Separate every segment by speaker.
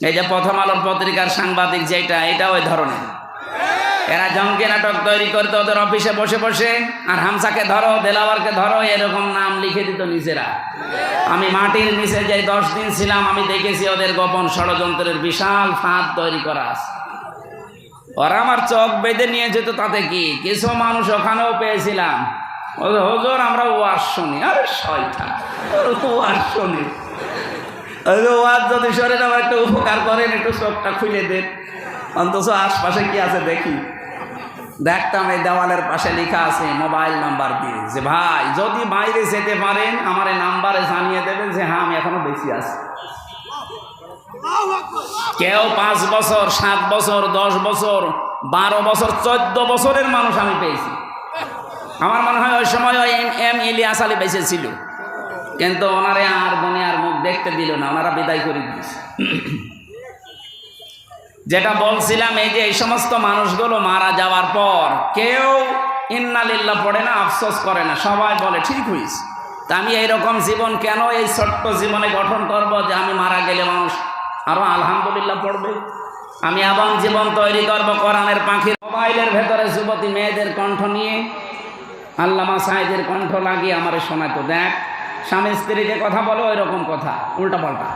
Speaker 1: এই যে প্রথম আলোর পত্রিকার সাংবাদিক যেটা এটা ওই ধরনের। এরা জঙ্গি নাটক তৈরি করতো ওদের অফিসে বসে বসে, আর হামসাকে ধরো, দেলাওয়ারকে ধরো, এরকম নাম লিখে দিত নিজেরা। আমি মাটির নিচে যে দশ দিন ছিলাম, আমি দেখেছি ওদের গোপন ষড়যন্ত্রের বিশাল ফাঁদ তৈরি করা আছে। ওরা আমার চোখ বেঁধে নিয়ে যেত, তাতে কি? কিছু মানুষ ওখানেও পেয়েছিলাম। ও হজুর, আমরা ওয়াজ শুনি। আরে শয়তা ওয়াজ শুনি। ওয়াজ যদি শরীর আমার একটু উপকার করেন, একটু চোখটা খুলে দেন। অন্তত আশপাশে কি আছে দেখি। দেখতাম এই দেওয়ালের পাশে লেখা আছে মোবাইল নাম্বার দিয়ে, যে ভাই, যদি বাইরে যেতে পারেন, আমার এই নাম্বারে জানিয়ে দেবেন যে হ্যাঁ আমি এখনও বেশি আছি। কেউ পাঁচ বছর, সাত বছর, দশ বছর, বারো বছর, চোদ্দ বছরের মানুষ আমি পেয়েছি। আমার মনে হয় ওই সময় ওই এম ইলিয়াস আলী বেঁচে ছিল। কিন্তু ওনারে আর দুনিয়ার মুখ দেখতে দিল না, ওনারা বিদায় করে দিয়েছে। যেটা বলছিলাম, এই যে এই সমস্ত মানুষগুলো মারা যাওয়ার পর কেউ ইন্নালিল্লা পড়ে না, আফসোস করে না, সবাই বলে, ঠিক হয়েছে তা আমি এইরকম জীবন কেন এই ছোট্ট জীবনে গঠন করব যে আমি মারা গেলে মানুষ আরও আলহামদুলিল্লাহ পড়বে? আমি এবং জীবন তৈরি করব কোরআনের পাখির মোবাইলের ভেতরে যুবতী মেয়েদের কণ্ঠ নিয়ে, আল্লামা সাহেদের কণ্ঠ লাগিয়ে আমার শোনাতো। দেখ স্বামী স্ত্রী যে কথা বলো ওই রকম কথা। উল্টা পাল্টা।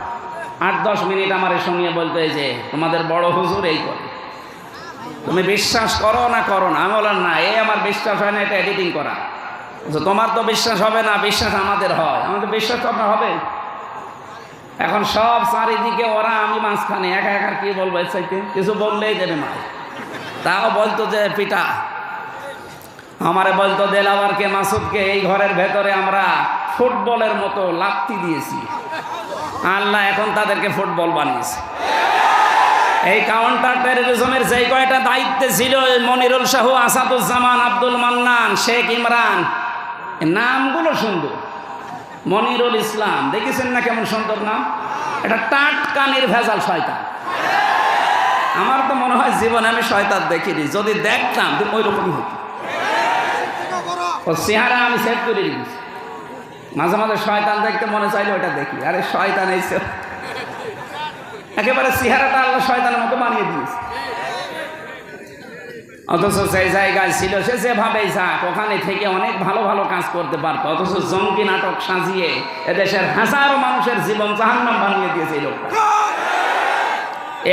Speaker 1: আট দশ মিনিট আমার শুনিয়ে বলতে যে তোমাদের বড় হুজুর এই করে। তুমি বিশ্বাস করো না করো না আমি বললাম না, এই আমার বিশ্বাস হয় না, এটা এডিটিং করা। তোমার তো বিশ্বাস হবে না, বিশ্বাস আমাদের হয়। আমাদের বিশ্বাস তো হবে। এখন সব চারিদিকে ওরা, আমি মাঝখানে একা একা কি বলব এর চাইতে? কিছু বললেই দেবে মা। তাও বলতো যে, পিতা, আমারে বলতো দেলাওয়ারকে, মাসুদকে, এই ঘরের ভেতরে আমরা ফুটবলের মতো লাত্তি দিয়েছি। আল্লাহ এখন তাদেরকে ফুটবল বানিয়েছে। এই কাউন্টার টেরোরিজমের যেই কয়টা দায়িত্বে ছিল মনিরুল শাহ, আসাদুজ্জামান, আব্দুল মান্নান, শেখ ইমরান নামগুলো সুন্দর। মনিরুল ইসলাম, দেখেছেন না কেমন সুন্দর নাম? এটা টাটকা নির্ভেজাল শয়তান। আমার তো মনে হয় জীবনে আমি শয়তান দেখিনি। যদি দেখতাম ওই রকমই হতো। ও চেহারা আমি সেভ করে রেখেছি। মাঝে মাঝে শয়তান দেখতে মনে চাইলে ওটা দেখি। আরে শয়তান এইসে একেবারে চেহারাটা আল্লাহ শয়তানের মতো বানিয়ে দিয়েছে। অথচ সেই জায়গায় ছিল, সে যেভাবেই যাক, ওখানে থেকে অনেক ভালো ভালো কাজ করতে পারতো। অথচ জঙ্গি নাটক সাজিয়ে এদেশের হাজারো মানুষের জীবন জাহান্নাম বানিয়ে দিয়েছে এই লোকটা।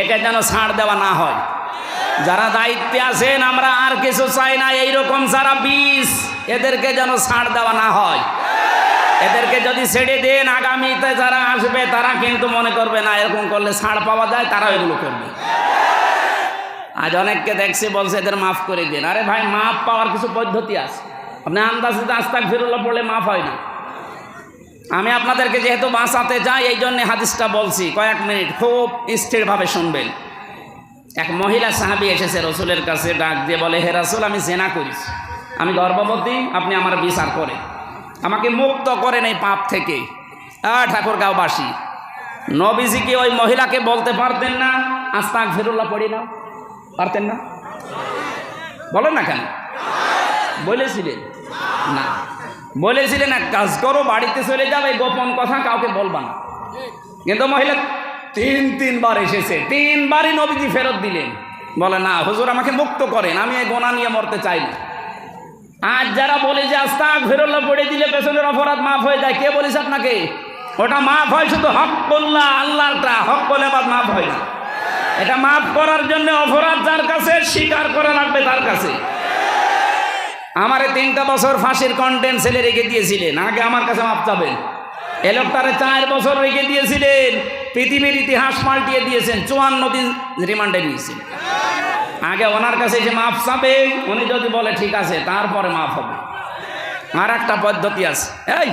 Speaker 1: একে যেন ছাড় দেওয়া না হয়। যারা দায়িত্বে আছেন, আমরা আর কিছু চাই না, এইরকম যারা বিষ এদেরকে যেন ছাড় দেওয়া না হয়। এদেরকে যদি ছেড়ে দেন, আগামীতে যারা আসবে, তারা কিন্তু মনে করবে, না, এরকম করলে ছাড় পাওয়া যায়, তারা এগুলো করবে। আজ অনেককে দেখছি বলছে, এদের মাফ করে দিন। আরে ভাই, মাফ পাওয়ার কিছু পদ্ধতি আছে। আপনি আন্দাজে আস্তাক ফিরুল্লাহ পড়লে মাফ হয় না। আমি আপনাদেরকে যেহেতু বাঁচাতে যাই এই জন্যে হাদিসটা বলছি, কয়েক মিনিট খুব স্থিরভাবে শুনবেন। এক মহিলা সাহাবি এসেছে রসুলের কাছে, ডাক দিয়ে বলে, হে রসুল, আমি জেনা করিস আমি গর্ভবতী, আপনি আমার বিচার করেন। আমাকে মুক্ত করেন এই পাপ থেকে। আ, ঠাকুরগাঁওবাসী, নবীজি কি ওই মহিলাকে বলতে পারতেন না? আস্তাক ফিরুল্লাহ পড়ি না। পারতেন না? বলেন না কেন? বলেছিলেন। না। বলেছিলেন, এক কাজ করো, বাড়িতে চলে যাবে, গোপন কথা কাউকে বলবা না। কিন্তু মহিলা তিন, তিনবার এসেছে। তিনবারই নবীজি ফেরত দিলেন। বলে, না, হুজুর আমাকে মুক্ত করেন, আমি এই গোনা নিয়ে মরতে চাই না। আজ যারা বলে যে আস্তাক ফেরল্লা পড়ে দিলে পেছনের অপরাধ মাফ হয়ে যায়, কে বলিস আপনাকে? ওটা মাফ হয় শুধু হক করল্লা আল্লাহটা হক করলে বাদ মাফ হয় না। এটা মাফ করার জন্য অপরাধ যার কাছে, স্বীকার করা লাগবে তার কাছে। আমারে তিনটা বছর ফাঁসির কন্টেন্ট ছেলে রেখে দিয়েছিলেন। আগে আমার কাছে মাপ চাবেন। এ লোকটারে চার বছর রেখে দিয়েছিলেন। পৃথিবীর ইতিহাস পাল্টিয়ে দিয়েছেন। চুয়ান্ন দিন রিমান্ডে নিয়েছেন আগে ওনার কাছে যে মাফ চাবে, উনি যদি বলে ঠিক আছে, তারপরে মাফ হবে। আর একটা পদ্ধতি আছে। এই